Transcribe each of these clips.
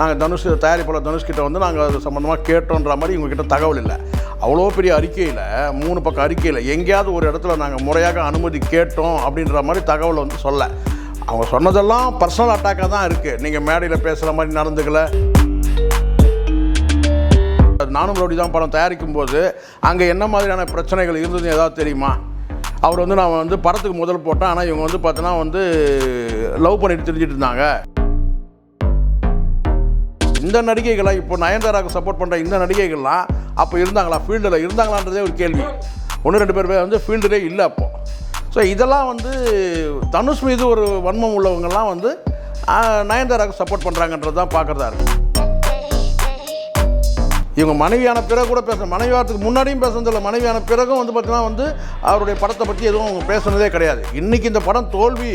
நாங்கள் தனுஷ் தயாரிப்பாளர் தனுஷ்கிட்ட வந்து நாங்கள் அது சம்மந்தமாக கேட்டோன்ற மாதிரி இவங்ககிட்ட தகவல் இல்லை. அவ்வளோ பெரிய அறிக்கையில் மூணு பக்கம் அறிக்கையில் எங்கேயாவது ஒரு இடத்துல நாங்கள் முறையாக அனுமதி கேட்டோம் அப்படின்ற மாதிரி தகவல் வந்து சொல்ல. அவங்க சொன்னதெல்லாம் பர்சனல் அட்டாக்காக தான் இருக்குது நீங்கள் மேடையில் பேசுகிற மாதிரி நடந்துக்கல. நானும் ரவுடி தான் படம் தயாரிக்கும் போது அங்கே என்ன மாதிரியான பிரச்சனைகள் இருந்தது ஏதாவது தெரியுமா? அவர் வந்து நான் வந்து படத்துக்கு முதல் போட்டேன். ஆனால் இவங்க வந்து பார்த்தோன்னா வந்து லவ் பண்ணிட்டு தெரிஞ்சிட்டு இருந்தாங்க. இந்த நடிகைகளாம் இப்போ நயன்தாராவுக்கு சப்போர்ட் பண்ணுற இந்த நடிகைகள்லாம் அப்போ இருந்தாங்களா? ஃபீல்டில் இருந்தாங்களான்றதே ஒரு கேள்வி. ஒன்று ரெண்டு பேர் பேர் வந்து ஃபீல்டுலே இல்லை அப்போ. ஸோ இதெல்லாம் வந்து தனுஷ் மீது ஒரு வன்மம் உள்ளவங்கெல்லாம் வந்து நயன்தாராவுக்கு சப்போர்ட் பண்ணுறாங்கன்றது தான் பார்க்குறதா இருக்கு. இவங்க மனைவியான பிறகு கூட பேச மனைவியானத்துக்கு முன்னாடியும் பேசுனதில்லை மனைவியான பிறகும் வந்து பார்த்தீங்கன்னா வந்து அவருடைய படத்தை பற்றி எதுவும் அவங்க பேசுனதே கிடையாது. இன்றைக்கி இந்த படம் தோல்வி.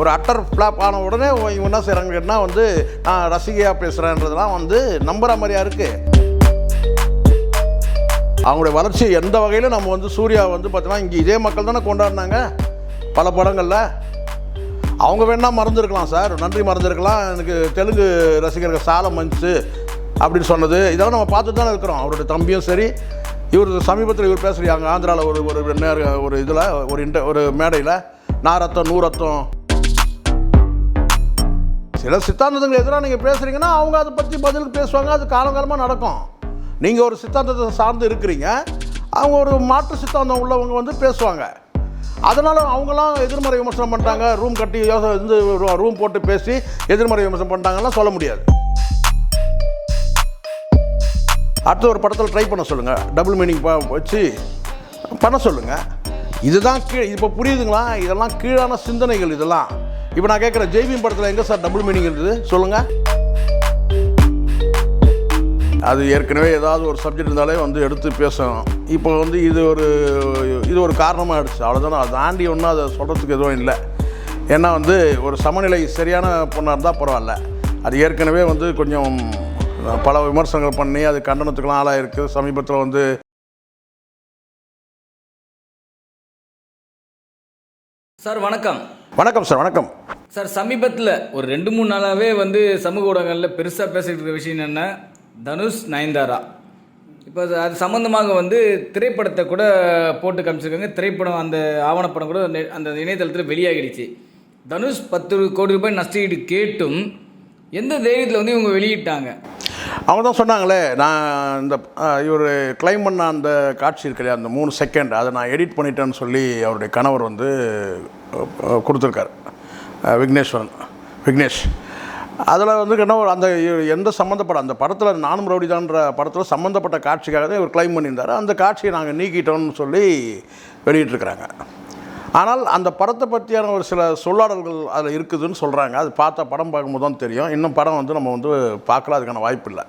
ஒரு அட்டர் ஃப்ளாப் ஆன உடனே இவங்க என்ன செய்கிறாங்க கேட்டால் வந்து நான் ரசிகையாக பேசுகிறேன்றதெல்லாம் வந்து நம்புகிற மாதிரியா இருக்குது அவங்களுடைய வளர்ச்சி எந்த வகையில் நம்ம வந்து சூர்யா வந்து பார்த்தீங்கன்னா இங்கே இதே மக்கள் தானே கொண்டாடினாங்க பல படங்களில். அவங்க வேணால் மறந்துருக்கலாம் சார். நன்றி மறந்துருக்கலாம். எனக்கு தெலுங்கு ரசிகர்கள் சாலம் மஞ்சு அப்படின்னு சொன்னது. இதெல்லாம் நம்ம பார்த்து தானே இருக்கிறோம். அவருடைய தம்பியும் சரி. இவர் சமீபத்தில் இவர் பேசுகிறாங்க ஆந்திராவில் ஒரு ஒரு நேர ஒரு இதில் ஒரு இன்ட ஒரு மேடையில் நாரத்தம் நூறத்தம் சில சித்தாந்தத்துக்கு எதிராக நீங்கள் பேசுகிறீங்கன்னா அவங்க அதை பற்றி பதிலுக்கு பேசுவாங்க. அது காலங்காலமாக நடக்கும். நீங்கள் ஒரு சித்தாந்தத்தை சார்ந்து இருக்கிறீங்க. அவங்க ஒரு மாற்று சித்தாந்தம் உள்ளவங்க வந்து பேசுவாங்க. அதனால் அவங்களாம் எதிர்மறை விமர்சனம் பண்ணிட்டாங்க. ரூம் கட்டி யோசனை வந்து ரூம் போட்டு பேசி எதிர்மறை விமர்சனம் பண்ணிட்டாங்கலாம் சொல்ல முடியாது. அடுத்த ஒரு படத்தில் ட்ரை பண்ண சொல்லுங்கள் டபுள் மீனிங் வச்சு பண்ண சொல்லுங்கள் இதுதான் கீழே இப்போ புரியுதுங்களா? இதெல்லாம் கீழான சிந்தனைகள் இதெல்லாம். இப்போ நான் கேட்குறேன் ஜெய்பீம் படத்தில் எங்கே சார் டபுள் மீனிங் இருந்தது? சொல்லுங்கள் அது ஏற்கனவே ஏதாவது ஒரு சப்ஜெக்ட் இருந்தாலே வந்து எடுத்து பேசணும். இப்போ வந்து இது ஒரு இது ஒரு காரணமாக ஆயிடுச்சு அவ்வளோதானே அதை தாண்டி ஒன்றும் அதை சொல்கிறதுக்கு எதுவும் இல்லை. ஏன்னா வந்து ஒரு சமநிலை சரியான பொண்ணாக இருந்தால் பரவாயில்ல. அது ஏற்கனவே வந்து கொஞ்சம் பல விமர்சனங்கள் பண்ணி அது கண்டனத்துக்கெலாம் ஆளாயிருக்கு. சமீபத்தில் வந்து சார் வணக்கம். வணக்கம் சார் வணக்கம். சார் சமீபத்தில் ஒரு ரெண்டு மூணு நாளாகவே வந்து சமூக ஊடகங்களில் பெருசாக பேசிட்டு இருக்க விஷயம் என்னென்னா தனுஷ் நயன்தாரா. இப்போ அது- அது சம்மந்தமாக வந்து திரைப்படத்தை கூட போட்டு காமிச்சிருக்காங்க. திரைப்படம் அந்த ஆவணப்படம் கூட அந்த இணையதளத்தில் வெளியாகிடுச்சு. தனுஷ் பத்து கோடி ரூபாய் நஷ்டஈடு கேட்டும் எந்த தைரியத்தில் வந்து இவங்க வெளியிட்டாங்க? அவங்க தான் சொன்னாங்களே நான் இந்த இவர் கிளைம் பண்ண அந்த காட்சி இருக்கு அந்த மூணு செகண்ட் அதை நான் எடிட் பண்ணிட்டேன்னு சொல்லி அவருடைய கணவர் வந்து கொடுத்துருக்கார். கொடுத்துருக்காரு விக்னேஸ்வரன் விக்னேஷ். அதில் வந்து என்ன ஒரு அந்த எந்த சம்மந்தப்பட்ட அந்த படத்தில் நானும் ரவுடிதான்ற படத்தில் சம்மந்தப்பட்ட காட்சிக்காக தான் இவர் கிளைம் பண்ணியிருந்தார். அந்த காட்சியை நாங்கள் நீக்கிட்டோம்னு சொல்லி வெளியிட்டிருக்கிறாங்க. ஆனால் அந்த படத்தை பற்றியான ஒரு சில சொல்லாடல்கள் அதில் இருக்குதுன்னு சொல்கிறாங்க அது பார்த்தா படம் பார்க்கும்போது தான் தெரியும். இன்னும் படம் வந்து நம்ம வந்து பார்க்கல அதுக்கான வாய்ப்பு இல்லை.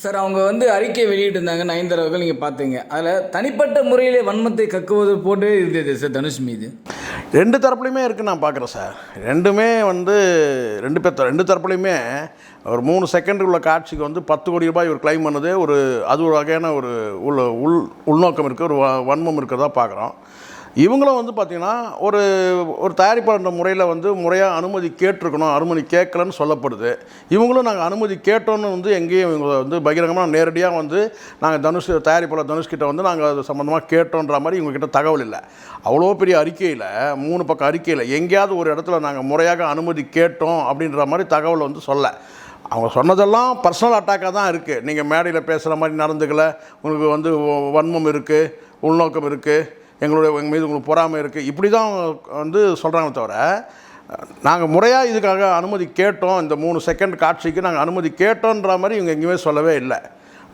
சார் அவங்க வந்து அறிக்கை வெளியிட்டிருந்தாங்க நயன்தாரா அவர்கள் நீங்கள் பார்த்தீங்க. அதில் தனிப்பட்ட முறையிலே வன்மத்தை கக்குவது போட்டு இருந்தது சார் தனுஷ் மீது. ரெண்டு தரப்புலையுமே இருக்குது நான் பார்க்குறேன் சார். ரெண்டுமே வந்து ரெண்டு பேர் ரெண்டு தரப்புலையுமே ஒரு மூணு செகண்ட் உள்ள காட்சிக்கு வந்து பத்து கோடி ரூபாய் இவர் கிளைம் பண்ணதே ஒரு அது ஒரு வகையான ஒரு உள் உள் உள்நோக்கம் இருக்குது ஒரு வன்மம் இருக்கிறதா பார்க்குறோம். இவங்களும் வந்து பார்த்திங்கன்னா ஒரு ஒரு தயாரிப்பாளர் முறையில் வந்து முறையாக அனுமதி கேட்டிருக்கணும் அனுமதி கேட்கலன்னு சொல்லப்படுது. இவங்களும் நாங்கள் அனுமதி கேட்டோன்னு வந்து எங்கேயும் இவங்க வந்து பகிரங்கமாக நேரடியாக வந்து நாங்கள் தனுஷ் தயாரிப்பாளர் தனுஷ்கிட்ட வந்து நாங்கள் அது சம்மந்தமாக கேட்டோன்ற மாதிரி இவங்ககிட்ட தகவல் இல்லை. அவ்வளோ பெரிய அறிக்கையில் மூணு பக்கம் அறிக்கையில் எங்கேயாவது ஒரு இடத்துல நாங்கள் முறையாக அனுமதி கேட்டோம் அப்படின்ற மாதிரி தகவல் வந்து சொல்ல. அவங்க சொன்னதெல்லாம் பர்சனல் அட்டாக்காக தான் இருக்குது நீங்கள் மேடையில் பேசுகிற மாதிரி நடந்துக்கல. உங்களுக்கு வந்து வன்மம் இருக்குது உள்நோக்கம் இருக்குது எங்களுடைய எங்கள் மீது உங்களுக்கு பொறாமை இருக்குது இப்படி தான் வந்து சொல்கிறாங்க தவிர நாங்கள் முறையாக இதுக்காக அனுமதி கேட்டோம். இந்த மூணு செகண்ட் காட்சிக்கு நாங்கள் அனுமதி கேட்டோன்ற மாதிரி இவங்க எங்கேயுமே சொல்லவே இல்லை.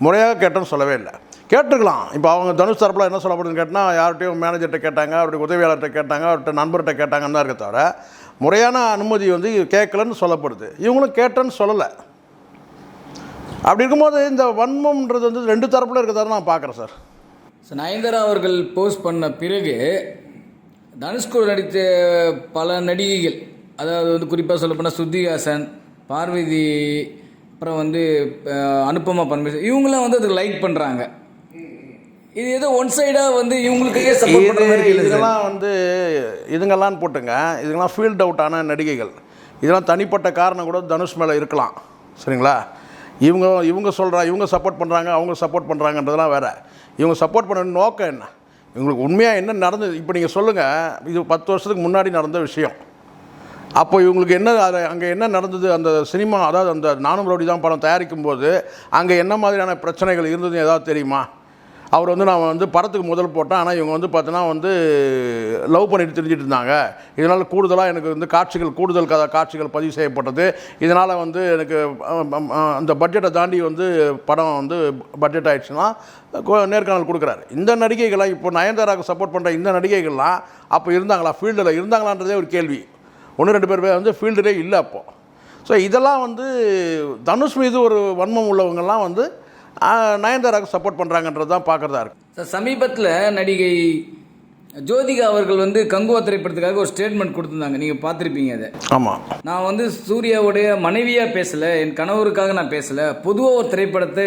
முறையாக கேட்டோம்னு சொல்லவே இல்லை. கேட்டுருக்கலாம் இப்போ அவங்க தனுஷ் தரப்பில் என்ன சொல்லப்படுதுன்னு கேட்டால் யார்கிட்டையும் மேனேஜர்கிட்ட கேட்டாங்க அவருடைய உதவியாளர்கிட்ட கேட்டாங்க அவர்கிட்ட நண்பர்கிட்ட கேட்டாங்கன்னு தான் இருக்க தவிர முறையான அனுமதி வந்து கேட்கலன்னு சொல்லப்படுது. இவங்களும் கேட்டேன்னு சொல்லலை. அப்படி இருக்கும்போது இந்த வன்மம்ன்றது வந்து ரெண்டு தரப்பில் இருக்கிறதா நான் பார்க்குறேன் சார். ஸோ நயன்தாரா அவர்கள் போஸ்ட் பண்ண பிறகு தனுஷ்கூர் நடித்த பல நடிகைகள் அதாவது வந்து குறிப்பாக சொல்லப்போனால் ஸ்ருதிஹாசன் பார்வதி அப்புறம் வந்து அஹ், அனுபமா பரமேஸ்வரன் இவங்களாம் வந்து அதுக்கு லைக் பண்ணுறாங்க இது ஏதோ ஒன் சைடாக வந்து இவங்களுக்கே சப்போர்ட் பண்ணுற இதெல்லாம் வந்து இதுங்கெல்லாம் போட்டுங்க. இதுங்கெல்லாம் ஃபீல்ட் அவுட்டான நடிகைகள். இதெல்லாம் தனிப்பட்ட காரணம் கூட தனுஷ் மேலே இருக்கலாம். சரிங்களா? இவங்க இவங்க சொல்கிறா இவங்க சப்போர்ட் பண்ணுறாங்க அவங்க சப்போர்ட் பண்ணுறாங்கன்றதெல்லாம் வேறு. இவங்க சப்போர்ட் பண்ண நோக்கம் என்ன? இவங்களுக்கு உண்மையாக என்ன நடந்தது? இப்போ நீங்கள் சொல்லுங்கள் இது பத்து வருஷத்துக்கு முன்னாடி நடந்த விஷயம். அப்போ இவங்களுக்கு என்ன அது அங்கே என்ன நடந்தது? அந்த சினிமா அதாவது அந்த நானும் ரவுடி தான் படம் தயாரிக்கும் போது அங்கே என்ன மாதிரியான பிரச்சனைகள் இருந்தது ஏதாவது தெரியுமா? அவர் வந்து நான் வந்து படத்துக்கு முதல் போட்டேன். ஆனால் இவங்க வந்து பார்த்தோன்னா வந்து லவ் பண்ணிட்டு தெரிஞ்சிட்டு இருந்தாங்க. இதனால் கூடுதலாக எனக்கு வந்து காட்சிகள் கூடுதல் கதை காட்சிகள் பதிவு செய்யப்பட்டது. இதனால் வந்து எனக்கு அந்த பட்ஜெட்டை தாண்டி வந்து படம் வந்து பட்ஜெட் ஆகிடுச்சுன்னா நேர்காணல் கொடுக்குறாரு. இந்த நடிகைகளாக இப்போ நயன்தாராவுக்கு சப்போர்ட் பண்ணுற இந்த நடிகைகள்லாம் அப்போ இருந்தாங்களா? ஃபீல்டில் இருந்தாங்களான்றதே ஒரு கேள்வி. ஒன்று ரெண்டு பேர் வந்து ஃபீல்டுலே இல்லை அப்போது ஸோ இதெல்லாம் வந்து தனுஷ் மீது ஒரு வன்மம் உள்ளவங்கள்லாம் வந்து நயன்தாராவுக்கு சப்போர்ட் பண்ணுறாங்கன்றது தான் பார்க்குறதா இருக்கு. சார் சமீபத்தில் நடிகை ஜோதிகா அவர்கள் வந்து கங்குவா திரைப்படத்துக்காக ஒரு ஸ்டேட்மெண்ட் கொடுத்துருந்தாங்க. நீங்கள் பார்த்துருப்பீங்க அதை. ஆமாம் நான் வந்து சூர்யாவுடைய மனைவியாக பேசலை என் கணவருக்காக நான் பேசலை பொதுவாக ஒரு திரைப்படத்தை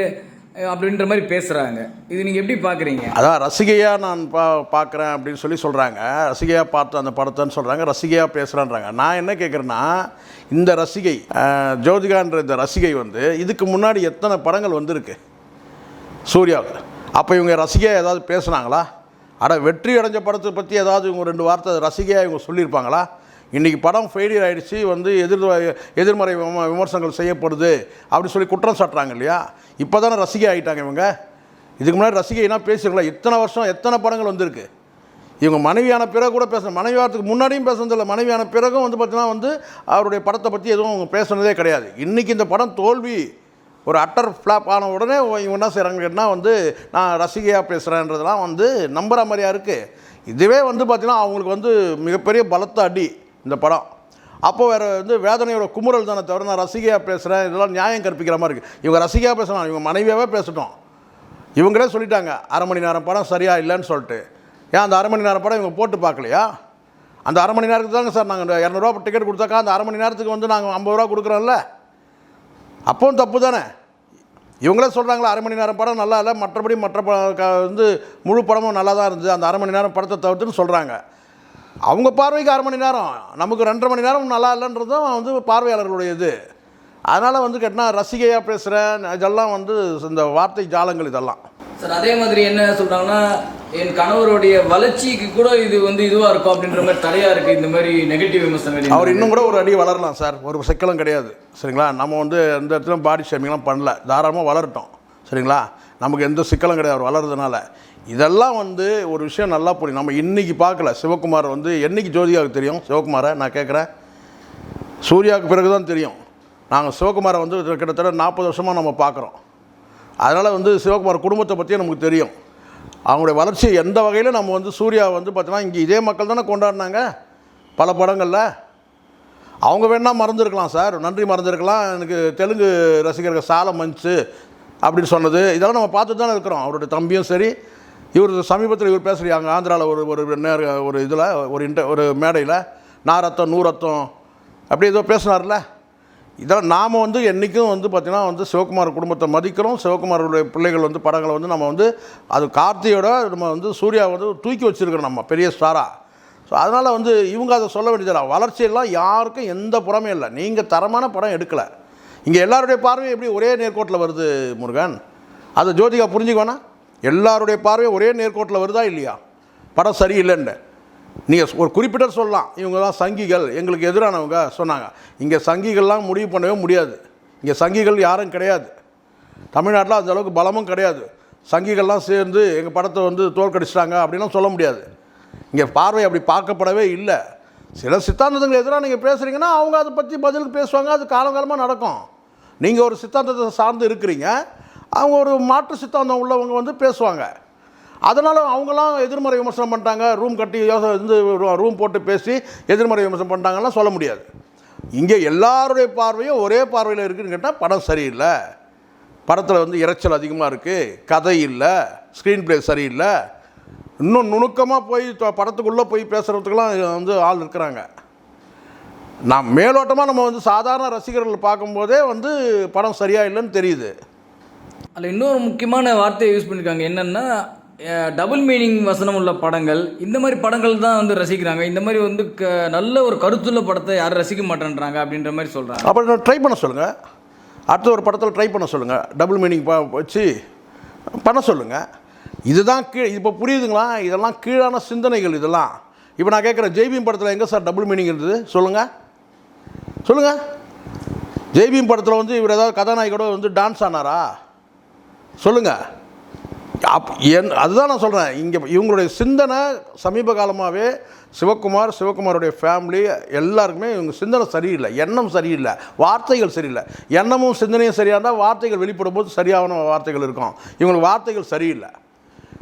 அப்படின்ற மாதிரி பேசுகிறாங்க இது நீங்கள் எப்படி பார்க்குறீங்க? அதான் ரசிகையாக நான் பா பார்க்குறேன் அப்படின்னு சொல்லி சொல்கிறாங்க ரசிகையாக பார்த்து அந்த படத்தைன்னு சொல்கிறாங்க ரசிகையாக பேசுகிறேன்றாங்க நான் என்ன கேட்குறேன்னா இந்த ரசிகை ஜோதிகான்ற இந்த ரசிகை வந்து இதுக்கு முன்னாடி எத்தனை படங்கள் வந்திருக்கு? சூர்யாவுக்கு. அப்போ இவங்க ரசிகையாக ஏதாவது பேசுனாங்களா? அட வெற்றி அடைஞ்ச படத்தை பற்றி ஏதாவது இவங்க ரெண்டு வார்த்தை ரசிகையாக இவங்க சொல்லியிருப்பாங்களா? இன்றைக்கி படம் ஃபெயிலியர் ஆகிடுச்சு வந்து எதிர் எதிர்மறை விம- விமர்சனங்கள் செய்யப்படுது அப்படி சொல்லி குற்றம் சாட்டுறாங்க இல்லையா? இப்போ தானே ரசிகை ஆகிட்டாங்க இவங்க. இதுக்கு முன்னாடி ரசிகைனா பேசுங்களா இத்தனை வருஷம் எத்தனை படங்கள் வந்திருக்கு? இவங்க மனைவியான பிறகு கூட பேச மனைவியானதுக்கு முன்னாடியும் பேசுனதில்லை. மனைவியான பிறகும் வந்து பார்த்தீங்கன்னா வந்து அவருடைய படத்தை பற்றி எதுவும் அவங்க பேசுனதே கிடையாது. இன்றைக்கி இந்த படம் தோல்வி ஒரு அட்டர் ஃப்ளாப் ஆன உடனே இவங்க என்ன செய்கிறாங்கன்னா வந்து நான் ரசிகையாக பேசுகிறேன்றதெல்லாம் வந்து நம்புகிற மாதிரியா இருக்குது இதுவே வந்து பார்த்திங்கன்னா அவங்களுக்கு வந்து மிகப்பெரிய பலத்த அடி இந்த படம். அப்போ வேறு வந்து வேதனையோட குமுறல் தானே தவிர நான் ரசிகையாக பேசுகிறேன் இதெல்லாம் நியாயம் கற்பிக்கிற மாதிரி இருக்குது இவங்க ரசிகையாக பேசலாம் இவங்க மனைவியாகவே பேசட்டும். இவங்களே சொல்லிட்டாங்க அரை மணி நேரம் படம் சரியா இல்லைன்னு சொல்லிட்டு. ஏன் அந்த அரை மணி நேரம் படம் இவங்க போட்டு பார்க்கலையா? அந்த அரை மணி நேரத்துக்கு தாங்க சார் நாங்கள் இரநூறுவா டிக்கெட் கொடுத்தாக்கா அந்த அரை மணி நேரத்துக்கு வந்து நாங்கள் ஐம்பது ரூபா கொடுக்குறோம்ல? அப்பவும் தப்பு தானே இவங்களே சொல்கிறாங்களா அரை மணி நேரம் படம் நல்லா இல்லை மற்றபடி மற்ற வந்து முழு படமும் நல்லா தான் இருந்தது அந்த அரை மணி நேரம் படத்தை தவிர்த்துன்னு சொல்கிறாங்க அவங்க பார்வைக்கு அரை மணி நேரம் நமக்கு ரெண்டரை மணி நேரம் நல்லா இல்லைன்றதும் வந்து பார்வையாளர்களுடைய இது. அதனால் வந்து கேட்டால் ரசிகையாக பேசுகிறேன் இதெல்லாம் வந்து இந்த வார்த்தை ஜாலங்கள் இதெல்லாம். சார் அதே மாதிரி என்ன சொல்கிறாங்கன்னா என் கணவருடைய வளர்ச்சிக்கு கூட இது வந்து இதுவாக இருக்கும் அப்படின்ற மாதிரி தடையாக இருக்குது இந்த மாதிரி நெகட்டிவ் விமர்சனம் அவர் இன்னும் கூட ஒரு அடி வளரலாம் சார். ஒரு சிக்கலும் கிடையாது. சரிங்களா? நம்ம வந்து எந்த இடத்துலையும் பாடி ஷேமிங்லாம் பண்ணல. தாராளமாக வளரட்டும். சரிங்களா? நமக்கு எந்த சிக்கலும் கிடையாது. அவர் வளர்றதுனால. இதெல்லாம் வந்து ஒரு விஷயம் நல்லா புரியும். நம்ம இன்றைக்கி பார்க்கல. சிவகுமார் வந்து என்னைக்கு ஜோதிகாவுக்கு தெரியும்? சிவகுமாரை நான் கேட்குறேன். சூர்யாவுக்கு பிறகு தான் தெரியும். நாங்கள் சிவகுமாரை வந்து கிட்டத்தட்ட நாற்பது வருஷமாக நம்ம பார்க்குறோம். அதனால் வந்து சிவகுமார் குடும்பத்தை பற்றி நமக்கு தெரியும். அவங்களுடைய வளர்ச்சி எந்த வகையில் நம்ம வந்து சூர்யா வந்து பார்த்தோன்னா இங்கே இதே மக்கள் தானே கொண்டாடினாங்க பல படங்களில். அவங்க வேணால் மறந்துருக்கலாம் சார் நன்றி மறந்துருக்கலாம். எனக்கு தெலுங்கு ரசிகர்கள் சால மஞ்சு அப்படின்னு சொன்னது இதெல்லாம் நம்ம பார்த்து தானே இருக்கிறோம். அவருடைய தம்பியும் சரி இவர் சமீபத்தில் இவர் பேசுகிறாங்க ஆந்திராவில் ஒரு ஒரு நேர் ஒரு இதில் ஒரு இன்ட ஒரு மேடையில் நான் ரத்தம் நூறு ரத்தம் அப்படி ஏதோ பேசினார்ல இதெல்லாம் நாம் வந்து என்றைக்கும் வந்து பார்த்திங்கன்னா வந்து சிவகுமார் குடும்பத்தை மதிக்கிறோம். சிவகுமாருடைய பிள்ளைகள் வந்து படங்களை வந்து நம்ம வந்து அது கார்த்தியோட நம்ம வந்து சூர்யா வந்து தூக்கி வச்சுருக்கிறோம் நம்ம பெரிய ஸ்டாராக ஸோ அதனால் வந்து இவங்க அதை சொல்ல வேண்டியதில்லை. வளர்ச்சியெல்லாம் யாருக்கும் எந்த புறமே இல்லை. நீங்கள் தரமான படம் எடுக்கலை. இங்கே எல்லாருடைய பார்வையும் எப்படி ஒரே நேர்கோட்டில் வருது முருகன்? அதை ஜோதிகா புரிஞ்சுக்க வேணாம் எல்லாருடைய பார்வையும் ஒரே நேர்கோட்டில் வருதா இல்லையா? படம் சரியில்லைன்னு. நீங்கள் ஒரு குறிப்பிட்ட சொல்லலாம். இவங்க தான் சங்கிகள். எங்களுக்கு எதிரானவங்க சொன்னாங்க. இங்கே சங்கிகள்லாம் முடிவு பண்ணவே முடியாது. இங்கே சங்கிகள் யாரும் கிடையாது. தமிழ்நாட்டில் அந்த அளவுக்கு பலமும் கிடையாது. சங்கிகள்லாம் சேர்ந்து எங்கள் படத்தை வந்து தோற்கடிச்சிட்டாங்க அப்படின்லாம் சொல்ல முடியாது. இங்கே பார்வை அப்படி பார்க்கப்படவே இல்லை. சில சித்தாந்தத்துக்கு எதிராக நீங்கள் பேசுகிறீங்கன்னா அவங்க அதை பற்றி பதிலுக்கு பேசுவாங்க. அது காலங்காலமாக நடக்கும். நீங்கள் ஒரு சித்தாந்தத்தை சார்ந்து இருக்கிறீங்க. அவங்க ஒரு மாற்று சித்தாந்தம் உள்ளவங்க வந்து பேசுவாங்க. அதனால் அவங்களாம் எதிர்மறை விமர்சனம் பண்ணிட்டாங்க. ரூம் கட்டி யோசனை வந்து ரூம் போட்டு பேசி எதிர்மறை விமர்சனம் பண்ணிட்டாங்கலாம் சொல்ல முடியாது. இங்கே எல்லாருடைய பார்வையும் ஒரே பார்வையில் இருக்குதுன்னு கேட்டால் படம் சரியில்லை. படத்தில் வந்து இரைச்சல் அதிகமாக இருக்குது கதை இல்லை. ஸ்க்ரீன் பிளே சரியில்லை. இன்னும் நுணுக்கமாக போய் படத்துக்குள்ளே போய் பேசுகிறதுக்கெல்லாம் வந்து ஆள் இருக்கிறாங்க. நான் மேலோட்டமாக நம்ம வந்து சாதாரண ரசிகர்கள் பார்க்கும்போதே வந்து படம் சரியாக இல்லைன்னு தெரியுது. அதில் இன்னொரு முக்கியமான வார்த்தையை யூஸ் பண்ணியிருக்காங்க என்னென்னா டபுள் மீனிங் வசனம் உள்ள படங்கள் இந்த மாதிரி படங்கள் தான் வந்து ரசிக்கிறாங்க. இந்த மாதிரி வந்து க நல்ல ஒரு கருத்துள்ள படத்தை யாரும் ரசிக்க மாட்டேன்றாங்க அப்படின்ற மாதிரி சொல்கிறாங்க அப்புறம் ட்ரை பண்ண சொல்லுங்கள் அடுத்த ஒரு படத்தில் ட்ரை பண்ண சொல்லுங்கள் டபுள் மீனிங் வச்சு பண்ண சொல்லுங்கள் இதுதான் கீழ் இப்போ புரியுதுங்களா? இதெல்லாம் கீழான சிந்தனைகள் இதெல்லாம். இப்போ நான் கேட்குறேன் ஜெய்பீம் படத்தில் எங்கே சார் டபுள் மீனிங் இருந்தது? சொல்லுங்கள் சொல்லுங்கள் ஜெய்பீம் படத்தில் வந்து இவர் ஏதாவது கதாநாயகோட வந்து டான்ஸ் ஆனாரா? சொல்லுங்கள் அப் என் அதுதான் நான் சொல்கிறேன் இங்கே இவங்களுடைய சிந்தனை சமீப காலமாகவே சிவகுமார் சிவகுமாருடைய ஃபேமிலி எல்லாருக்குமே இவங்க சிந்தனை சரியில்லை. எண்ணம் சரியில்லை. வார்த்தைகள் சரியில்லை. எண்ணமும் சிந்தனையும் சரியாக இருந்தால் வார்த்தைகள் வெளிப்படும் போது சரியான வார்த்தைகள் இருக்கும். இவங்களுக்கு வார்த்தைகள் சரியில்லை.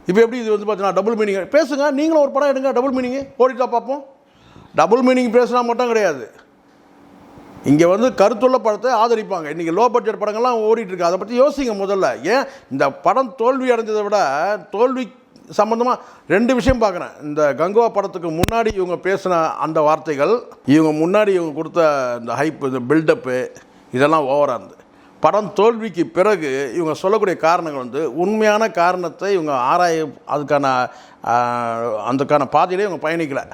இப்போ எப்படி இது வந்து பார்த்தீங்கன்னா டபுள் மீனிங் பேசுங்க. நீங்களும் ஒரு படம் எடுங்க. டபுள் மீனிங்கு ஓடிட்டா பார்ப்போம். டபுள் மீனிங் பேசினா மட்டும் கிடையாது. இங்கே வந்து கருத்துள்ள படத்தை ஆதரிப்பாங்க. இன்றைக்கி லோ பட்ஜெட் படங்கள்லாம் ஓடிட்டுருக்கு அதை பற்றி யோசிங்க முதல்ல. ஏன்? இந்த படம் தோல்வி அடைஞ்சதை விட தோல்வி சம்மந்தமாக ரெண்டு விஷயம் பார்க்குறேன். இந்த கங்குவா படத்துக்கு முன்னாடி இவங்க பேசின அந்த வார்த்தைகள் இவங்க முன்னாடி இவங்க கொடுத்த இந்த ஹைப் இந்த பில்டப்பு இதெல்லாம் ஓவராக இருந்து படம் தோல்விக்கு பிறகு இவங்க சொல்லக்கூடிய காரணங்கள் வந்து உண்மையான காரணத்தை இவங்க ஆராய அதுக்கான அதுக்கான பாதையிலே இவங்க பயணிக்கலை.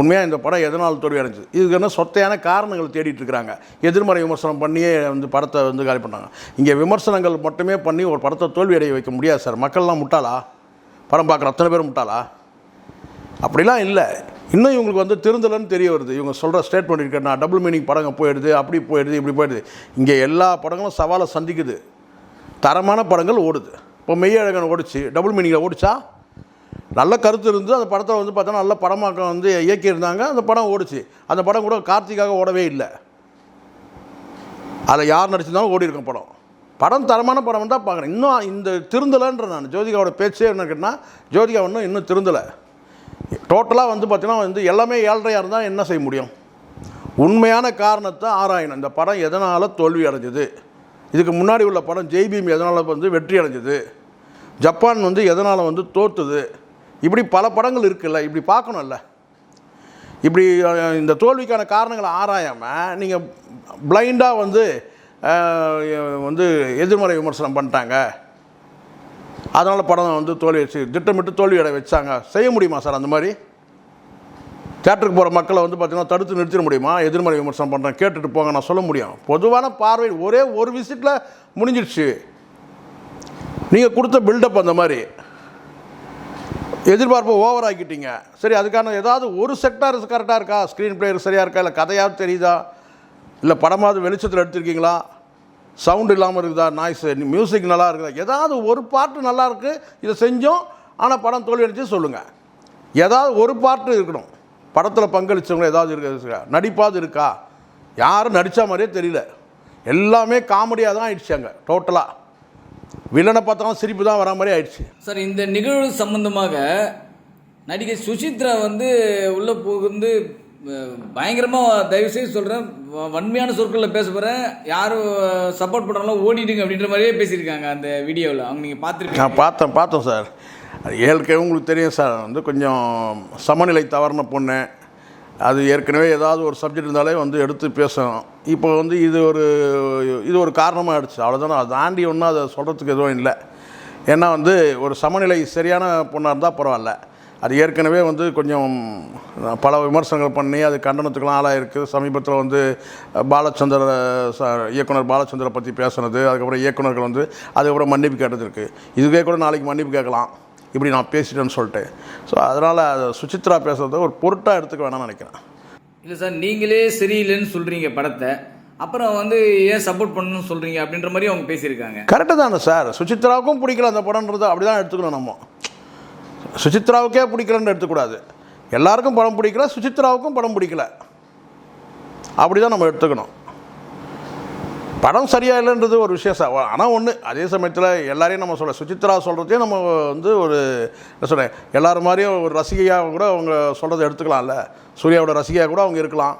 உண்மையாக இந்த படம் எதனால் தோல்வி அடைஞ்சது இதுக்கு என்ன சொத்தையான காரணங்கள் தேடிட்டு இருக்கிறாங்க? எதிர்மறை விமர்சனம் பண்ணியே வந்து படத்தை வந்து காலி பண்ணாங்க இங்கே விமர்சனங்கள் மட்டுமே பண்ணி ஒரு படத்தை தோல்வி அடைய வைக்க முடியாது சார். மக்கள்லாம் முட்டாளா? படம் பார்க்குற அத்தனை பேரும் முட்டாளா? அப்படிலாம் இல்லை. இன்னும் இவங்களுக்கு வந்து திருந்தலன்னு தெரிய வருது. இவங்க சொல்கிற ஸ்டேட்மெண்ட் இருக்கேன் நான் டபுள் மீனிங் படங்க போயிடுது அப்படி போயிடுது இப்படி போயிடுது. இங்கே எல்லா படங்களும் சவாலை சந்திக்குது. தரமான படங்கள் ஓடுது. இப்போ மெய்யழகன் ஓடிச்சு டபுள் மீனிங்கில் ஓடிச்சா? நல்ல கருத்து இருந்து அந்த படத்தை வந்து பார்த்தோன்னா நல்ல படமாக்கம் வந்து இயக்கியிருந்தாங்க. அந்த படம் ஓடிச்சு. அந்த படம் கூட கார்த்திக்காக ஓடவே இல்லை. அதில் யார் நடிச்சிருந்தாலும் ஓடி இருக்கும் படம். படம் தரமான படம் தான் பார்க்குறேன். இன்னும் இந்த திருந்தலைன்ற நான் ஜோதிகாவோட பேச்சே என்ன கேட்டால் ஜோதிகா ஒன்றும் இன்னும் திருந்தலை. டோட்டலாக வந்து பார்த்தீங்கன்னா வந்து எல்லாமே ஏழ்றையாக இருந்தால் என்ன செய்ய முடியும்? உண்மையான காரணத்தை ஆராயணும். இந்த படம் எதனால் தோல்வி அடைஞ்சது? இதுக்கு முன்னாடி உள்ள படம் ஜெய்பீம் எதனால் வந்து வெற்றி அடைஞ்சது? ஜப்பான் வந்து எதனால் வந்து தோற்றுது இப்படி பல படங்கள் இருக்குல்ல இப்படி பார்க்கணும்ல. இப்படி இந்த தோல்விக்கான காரணங்களை ஆராயாமல் நீங்கள் பிளைண்டாக வந்து வந்து எதிர்மறை விமர்சனம் பண்ணிட்டாங்க. அதனால் படம் வந்து தோல்வி வச்சு திட்டமிட்டு தோல்வி அடைய வச்சாங்க. செய்ய முடியுமா சார் அந்த மாதிரி? தேட்டருக்கு போகிற மக்களை வந்து பார்த்தீங்கன்னா தடுத்து நிறுத்திட முடியுமா? எதிர்மறை விமர்சனம் பண்ணுறேன் கேட்டுட்டு போங்க நான் சொல்ல முடியும். பொதுவான பார்வை ஒரே ஒரு விசிட்டில் முடிஞ்சிடுச்சு நீங்கள் கொடுத்த பில்டப் அந்த மாதிரி. எதிர்பார்ப்பை ஓவர் ஆக்கிட்டீங்க. சரி அதுக்கான ஏதாவது ஒரு செக்டார் கரெக்டாக இருக்கா? ஸ்க்ரீன் பிளேயர் சரியாக இருக்கா? இல்லை கதையாவது தெரியுதா? இல்லை படமாவது வெளிச்சத்தில் எடுத்திருக்கீங்களா? சவுண்ட் இல்லாமல் இருக்குதா? நாய்ஸ் மியூசிக் நல்லா இருக்குதா? ஏதாவது ஒரு பாட்டு நல்லா இருக்குது இதை செஞ்சோம். ஆனால் படம் தோல்வி அடிச்சு சொல்லுங்கள் ஏதாவது ஒரு பாட்டு இருக்கணும். படத்தில் பங்களிச்சவங்க ஏதாவது இருக்கா நடிப்பாவது இருக்கா? யாரும் நடித்த மாதிரியே தெரியல. எல்லாமே காமெடியாக தான் ஆயிடுச்சாங்க அங்கே டோட்டலாக வில்லனை பார்த்தாலும் சிரிப்பு தான் வரா மாதிரி ஆயிடுச்சு. சார் இந்த நிகழ்வு சம்பந்தமாக நடிகை சுசித்ரா வந்து உள்ள புகுந்து அஹ், பயங்கரமா தயவு செய்து சொல்றேன் வ- வன்மையான சொற்களில் பேச போறேன். யாரும் சப்போர்ட் பண்ணாலும் ஓடிடுங்க அப்படின்ற மாதிரியே பேசியிருக்காங்க அந்த வீடியோவில் அவங்க நீங்க பார்த்துருக்கீங்க நான் பார்த்தேன் பார்த்தோம் சார். அது ஏற்கனவே உங்களுக்கு தெரியும் சார். வந்து கொஞ்சம் சமநிலை தவறின பொண்ணு. அது ஏற்கனவே ஏதாவது ஒரு சப்ஜெக்ட் இருந்தாலே வந்து எடுத்து பேசணும். இப்போ வந்து இது ஒரு இது ஒரு காரணமாக ஆயிடுச்சு அவ்வளோதானே அதை தாண்டி ஒன்றும் அதை சொல்கிறதுக்கு எதுவும் இல்லை. ஏன்னா வந்து ஒரு சமநிலை சரியான பொண்ணாக இருந்தால் பரவாயில்ல. அது ஏற்கனவே வந்து கொஞ்சம் பல விமர்சனங்கள் பண்ணி அது கண்டனத்துக்கெலாம் ஆளாயிருக்கு. சமீபத்தில் வந்து பாலச்சந்தர் சார் இயக்குனர் பாலச்சந்தரை பற்றி பேசுனது அதுக்கப்புறம் இயக்குனர்கள் வந்து அதுக்கப்புறம் மன்னிப்பு கேட்டது இருக்குது இதுக்கே கூட நாளைக்கு மன்னிப்பு கேட்கலாம். இப்படி நான் பேசிட்டேன்னு சொல்லிட்டு ஸோ அதனால் அது சுசித்ரா பேசுகிறத ஒரு பொருட்டாக எடுத்துக்க வேணாம்னு நினைக்கிறேன். இல்லை சார் நீங்களே சரியில்லைன்னு சொல்றீங்க படத்தை. அப்புறம் வந்து ஏன் சப்போர்ட் பண்ணணும்னு சொல்றீங்க அப்படின்ற மாதிரி அவங்க பேசியிருக்காங்க. கரெக்டு தானே சார். சுசித்ராவுக்கும் பிடிக்கல அந்த படம்ன்றது அப்படி தான் எடுத்துக்கணும் நம்ம. சுசித்ராவுக்கே பிடிக்கலன்னு எடுத்துக்கூடாது. எல்லாருக்கும் படம் பிடிக்கல சுசித்ராவுக்கும் படம் பிடிக்கல. அப்படி தான் நம்ம எடுத்துக்கணும். படம் சரியா இல்லைன்றது ஒரு விஷயம் சார். ஆனால் ஒன்று அதே சமயத்தில் எல்லாரையும் நம்ம சொல்ல சுசித்ரா சொல்கிறதையும் நம்ம வந்து ஒரு என்ன சொல்கிறேன் எல்லாரும் மாதிரியும் ஒரு ரசிகையாக கூட அவங்க சொல்கிறத எடுத்துக்கலாம்ல. சூர்யாவோட ரசிகையாக கூட அவங்க இருக்கலாம்.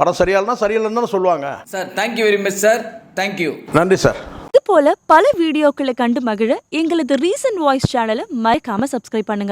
படம் சரியாஇல்லைன்னா சரியில்லைன்னு தானே சொல்லுவாங்க. Sir thank you very much sir thank you நன்றி சார். இது போல பல வீடியோக்களை கண்டு மகிழ எங்களது ரீசன்ட் வாய்ஸ் சேனலை மறக்காம சப்ஸ்கிரைப் பண்ணுங்க.